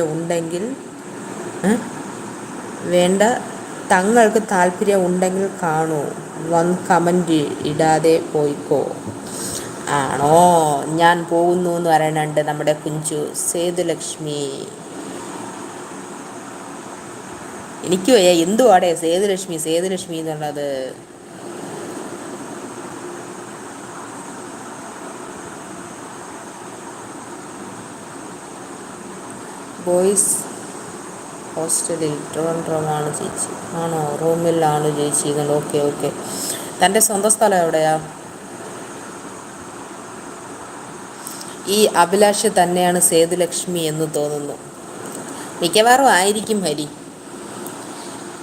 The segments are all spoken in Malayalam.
ഉണ്ടെങ്കിൽ വേണ്ട. തങ്ങൾക്ക് താല്പര്യം ഉണ്ടെങ്കിൽ കാണൂ. വന്ന് കമന്റ് ഇടാതെ പോയിക്കോ. ആണോ? ഞാൻ പോകുന്നു എന്ന് പറയുന്നുണ്ട് നമ്മുടെ കുഞ്ചു സേതുലക്ഷ്മി. എനിക്ക് എന്തുവാടേ സേതുലക്ഷ്മി? സേതുലക്ഷ്മി എന്നുള്ളത്. ബോയ്സ് ഹോസ്റ്റലിൽ ട്രിവാൻഡ്രമാണ് ചേച്ചി ആണോ? റൂമിലാണ് ചേച്ചി എന്നുണ്ട് ഓക്കെ ഓക്കെ. തന്റെ സ്വന്തം സ്ഥലം എവിടെയാ? ഈ അഭിലാഷ് തന്നെയാണ് സേതുലക്ഷ്മി എന്ന് തോന്നുന്നു. മിക്കവാറും ആയിരിക്കും ഹരി.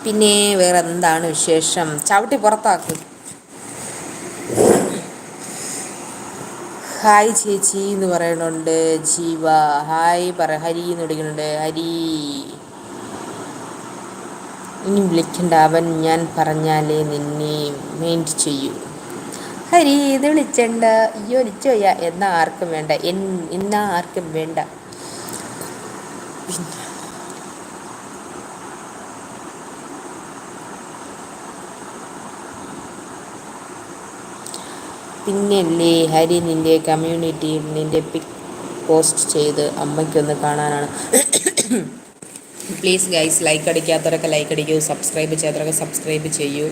പിന്നെ വേറെ എന്താണ് വിശേഷം? ചവിട്ടി പുറത്താക്കും. ഹായ് ചേച്ചി എന്ന് പറയണുണ്ട് ജീവ ഹായ് പറ. ഹരി എന്ന് വിളിക്കുന്നുണ്ട്. ഹരി. ഇനി വിളിക്കണ്ട. അവൻ ഞാൻ പറഞ്ഞാലേ നിന്നെ മെയിന്റ് ചെയ്യൂ. ഹരി ഇത് വിളിച്ചണ്ട. അയ്യോ വിളിച്ചോയ്യ എന്നാ ആർക്കും വേണ്ട. എന്നാ ആർക്കും വേണ്ട. പിന്നെ പിന്നല്ലേ ഹരി നിന്റെ കമ്മ്യൂണിറ്റിയിൽ നിന്റെ പിക് പോസ്റ്റ് ചെയ്ത് അമ്മയ്ക്കൊന്ന് കാണാനാണ്. പ്ലീസ് ഗൈസ് ലൈക്ക് അടിക്കാത്തവരൊക്കെ ലൈക്ക് അടിക്കൂ സബ്സ്ക്രൈബ് ചെയ്യാത്തവരൊക്കെ സബ്സ്ക്രൈബ് ചെയ്യൂ.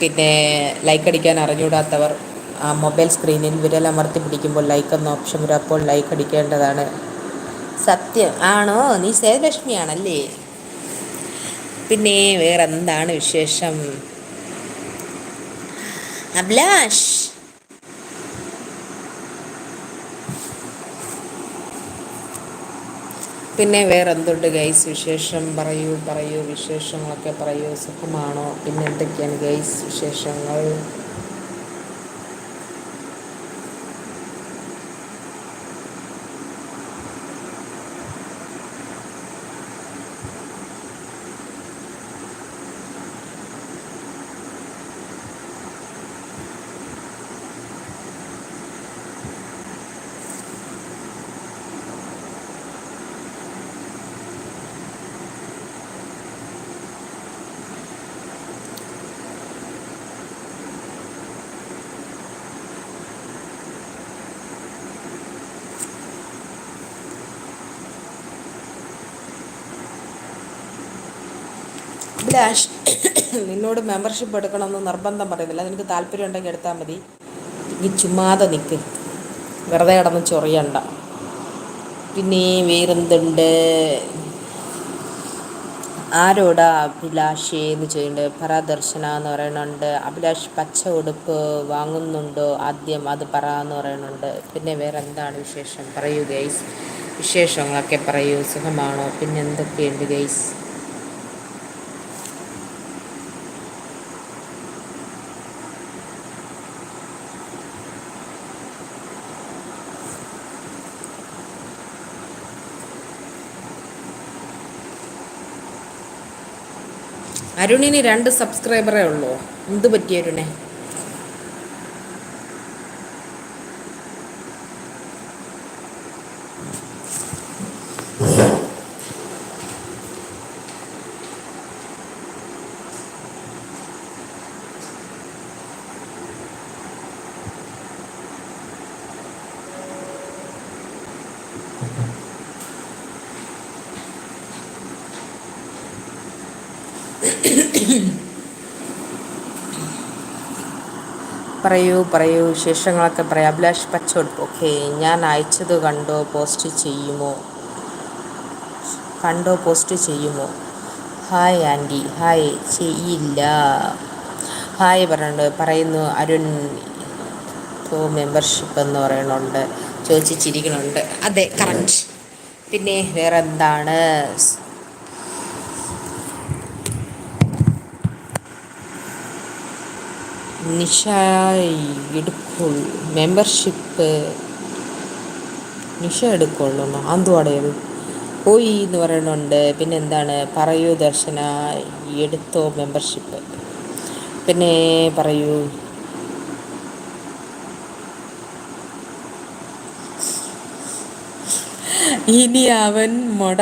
പിന്നെ ലൈക്ക് അടിക്കാൻ അറിഞ്ഞൂടാത്തവർ ആ മൊബൈൽ സ്ക്രീനിൽ വിരലമർത്തി പിടിക്കുമ്പോൾ ലൈക്ക് എന്ന ഓപ്ഷൻ വരും അപ്പോൾ ലൈക്ക് അടിക്കേണ്ടതാണ്. സത്യം ആണോ? നീ സേവലക്ഷ്മിയാണല്ലേ പിന്നെ വേറെന്താണ് വിശേഷം? അഭിലാഷ് പിന്നെ വേറെ എന്തുണ്ട് ഗൈസ്? വിശേഷം പറയൂ പറയൂ. വിശേഷങ്ങളൊക്കെ പറയൂ. സുഖമാണോ? പിന്നെ എന്തൊക്കെയാണ് ഗൈസ് വിശേഷങ്ങൾ? അഭിലാഷ് നിന്നോട് മെമ്പർഷിപ്പ് എടുക്കണമെന്ന് നിർബന്ധം പറയുന്നില്ല. നിനക്ക് താല്പര്യം ഉണ്ടെങ്കിൽ എടുത്താൽ മതി. ഈ ചുമ്മാതെ നിൽക്ക് വെറുതെ കിടന്ന് ചൊറിയണ്ട. പിന്നെ വേറെന്തുണ്ട്? ആരോടാ അഭിലാഷ് എന്ന് ചെയ്യുന്നുണ്ട് പരാദർശന എന്ന് പറയുന്നുണ്ട്. അഭിലാഷ് പച്ച ഉടുപ്പ് വാങ്ങുന്നുണ്ടോ ആദ്യം? അത് പറ എന്ന് പറയുന്നുണ്ട്. പിന്നെ വേറെ എന്താണ് വിശേഷം? പറയൂ ഗൈസ് വിശേഷങ്ങളൊക്കെ പറയൂ. സുഖമാണോ? പിന്നെ എന്തൊക്കെയുണ്ട് ഗൈസ് അരുണിന് രണ്ട് സബ്സ്ക്രൈബറേ ഉള്ളൂ. എന്ത് പറ്റി അരുണേ? പറയൂ പറയൂ. വിശേഷങ്ങളൊക്കെ പറയാം. അഭിലാഷ് പച്ചോട്ട് ഓക്കെ ഞാൻ അയച്ചത് കണ്ടോ? പോസ്റ്റ് ചെയ്യുമോ? കണ്ടോ? പോസ്റ്റ് ചെയ്യുമോ? Hi aunty. ഹായ്. ചെയ്യില്ല. ഹായ് പറഞ്ഞുണ്ട് പറയുന്നു അരുൺ ഇപ്പോൾ മെമ്പർഷിപ്പ് എന്ന് പറയണുണ്ട് ചോദിച്ചിരിക്കണുണ്ട് അതെ കറക്റ്റ് പിന്നെ വേറെ എന്താണ് നിഷ എടുക്കുള്ളൂ മെമ്പർഷിപ്പ് നിഷ എടുക്കുള്ളൂ ആന്തുവാടേത് പോയി എന്ന് പറയുന്നുണ്ട് പിന്നെ എന്താണ് പറയൂ ദർശന എടുത്തോ മെമ്പർഷിപ്പ് പിന്നെ പറയൂ. ഇനി അവൻ മൊട